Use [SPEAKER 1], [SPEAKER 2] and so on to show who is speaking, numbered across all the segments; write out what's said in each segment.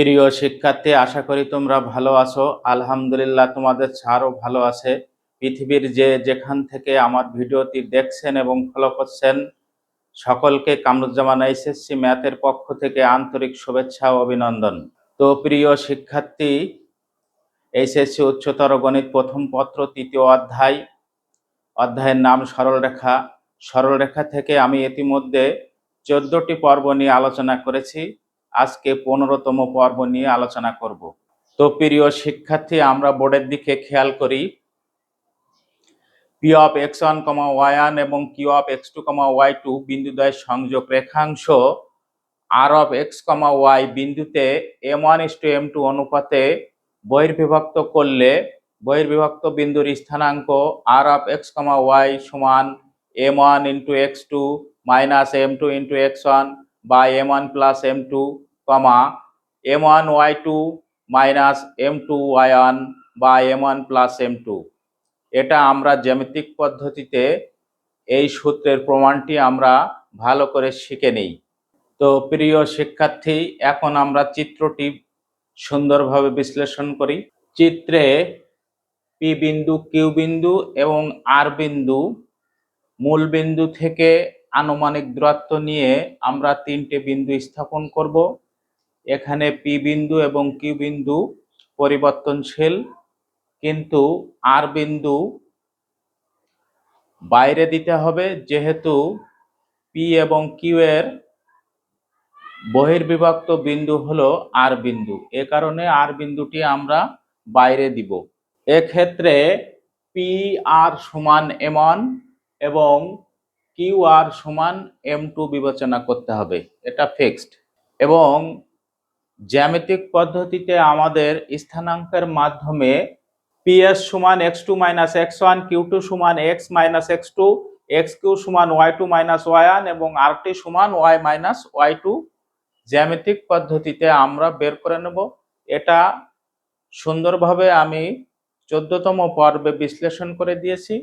[SPEAKER 1] প্রিয় শিক্ষার্থী, আশা করি তোমরা ভালো আছো। আলহামদুলিল্লাহ, তোমাদের ছাড়ও ভালো আছে। পৃথিবীর যে যেখান থেকে আমার ভিডিওটি দেখছেন এবং ফলো করছেন, সকলকে কামরুজ্জামান এসএসসি ম্যাথের পক্ষ থেকে আন্তরিক শুভেচ্ছা ও অভিনন্দন। তো প্রিয় শিক্ষার্থী এইচএসসি উচ্চতর গণিত প্রথম পত্র, তৃতীয় অধ্যায়, অধ্যায়ের নাম সরলরেখা। সরলরেখা থেকে আমি ইতিমধ্যে চোদ্দটি পর্ব নিয়ে আলোচনা করেছি। আজকে পনেরোতম পর্ব নিয়ে আলোচনা করব। তো প্রিয় শিক্ষার্থী, আমরা বোর্ডের দিকে খেয়াল করি। P of X one comma Y one এবং Q of X two comma Y two বিন্দুদ্বয় সংযোগ রেখাংশ। R of X comma Y বিন্দুতে M one is to M two অনুপাতে বহির্বিভক্ত করলে বহির্বিভক্ত বিন্দুর স্থানাঙ্ক R of X comma Y সমান M one into X two minus M two into X one বা M one plus M two comma M one Y two minus M two Y one বা M one plus M two এটা আমরা জ্যামিতিক পদ্ধতিতে এই সূত্রের প্রমাণটি আমরা ভালো করে শিখে নিই। তো প্রিয় শিক্ষার্থী, এখন আমরা চিত্রটি সুন্দরভাবে বিশ্লেষণ করি। চিত্রে পি বিন্দু কিউ বিন্দু এবং আর বিন্দু মূল বিন্দু থেকে আনুমানিক দূরত্ব নিয়ে আমরা তিনটে বিন্দু স্থাপন করব। এখানে পি বিন্দু এবং কিউ বিন্দু পরিবর্তনশীল, কিন্তু আর বিন্দু বাইরে দিতে হবে, যেহেতু পি এবং কিউ এর বহির্বিভক্ত বিন্দু হলো আর বিন্দু। এ কারণে আর বিন্দুটি আমরা বাইরে দিব। এক্ষেত্রে পি আর সমান এমন এবং কিউ আর সমান এম টু বিবেচনা করতে হবে। এটা ফিক্সড এবং জ্যামিতিক পদ্ধতিতে আমাদের স্থানাঙ্কের মাধ্যমে পি এস সমান X two minus X one Q two সমান X minus X two X Q সমান Y two minus Y one এবং আর টি সমান ওয়াই মাইনাস ওয়াই টু জ্যামিতিক পদ্ধতিতে আমরা বের করে নেব। এটা সুন্দরভাবে আমি চোদ্দতম পর্বে বিশ্লেষণ করে দিয়েছি।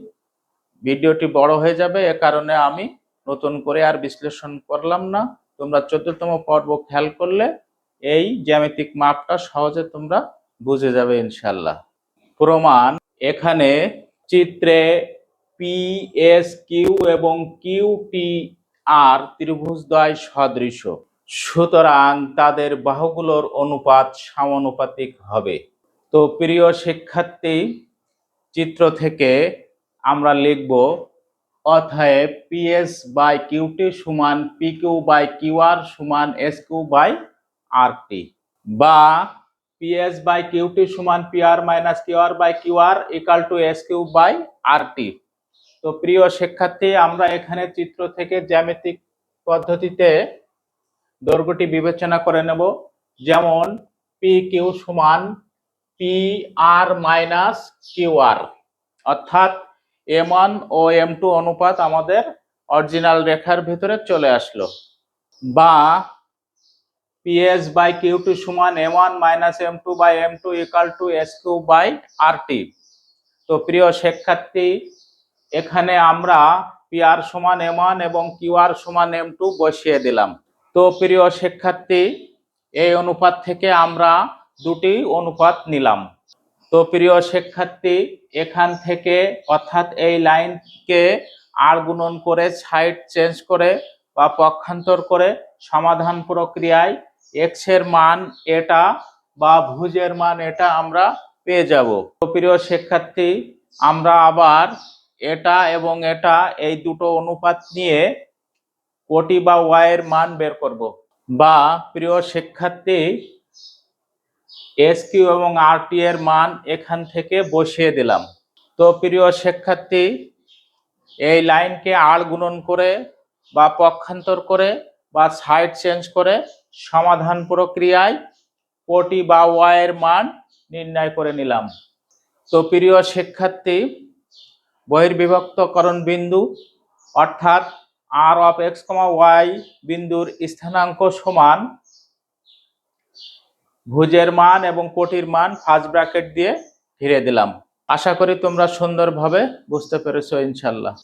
[SPEAKER 1] ভিডিওটি বড় হয়ে যাবে, এ কারণে আমি নতুন করে আর বিশ্লেষণ করলাম না। তোমরা চোদ্দতম পর্ব খেয়াল করলে এই জ্যামিতিক মাপটা সহজে তোমরা বুঝে যাবে ইনশাল্লাহ প্রমাণ, এখানে চিত্রে পি এস কিউ এবং কিউ টি আর ত্রিভুজদ্বয় সদৃশ, সুতরাং তাদের বাহুগুলোর অনুপাত সমানুপাতিক হবে। তো প্রিয় শিক্ষার্থী, চিত্র থেকে আমরা লিখব অতএব পিএস বাই কিউটি সমান P Q by Q R সমান S Q by R T বা পিএস বাই কিউটি সমান P R minus Q R by Q R equal to S Q by R T তো প্রিয় শিক্ষার্থী, আমরা এখানে চিত্র থেকে জ্যামিতিক পদ্ধতিতে দৈর্ঘ্যটি বিবেচনা করে নেব। যেমন পি কিউ সমান P R minus Q R অর্থাৎ এম ওয়ান, ও এম টু অনুপাত আমাদের অরিজিনাল রেখার ভিতরে চলে আসলো। বা পিএস বাই কিউ টু সমান M one minus M two by M two equal to S Q by R T তো প্রিয় শিক্ষার্থী, এখানে আমরা পি আর সমান এম ওয়ান এবং কিউ আর সমান এম টু বসিয়ে দিলাম। তো প্রিয় শিক্ষার্থী, এই অনুপাত থেকে আমরা দুটি অনুপাত নিলাম। তো প্রিয় শিক্ষার্থী, এখান থেকে অর্থাৎ এই লাইনকে আর গুণন করে সাইড চেঞ্জ করে বা পক্ষান্তর করে সমাধান প্রক্রিয়ায় এক্সের মান এটা বা ভুজের মান এটা আমরা পেয়ে যাব। তো প্রিয় শিক্ষার্থী, আমরা আবার এটা এবং এটা এই দুটো অনুপাত নিয়ে কোটি বা ওয়াইয়ের মান বের করব। বা প্রিয় শিক্ষার্থী এস কিউ এবং আর এর মান এখান থেকে বসিয়ে দিলাম। তো প্রিয় শিক্ষার্থী, এই লাইনকে আর গুণন করে বা পক্ষান্তর করে বা সাইড চেঞ্জ করে সমাধান প্রক্রিয়ায় কোটি বা ওয়াইয়ের মান নির্ণয় করে নিলাম। তো প্রিয় শিক্ষার্থী, বহির্বিভক্তকরণ বিন্দু অর্থাৎ R of X comma Y বিন্দুর স্থানাঙ্ক সমান ভুজের মান এবং কোটির মান ফার্স্ট ব্র্যাকেট দিয়ে ঘিরে দিলাম। আশা করি তোমরা সুন্দরভাবে বুঝতে পেরেছ ইনশাল্লাহ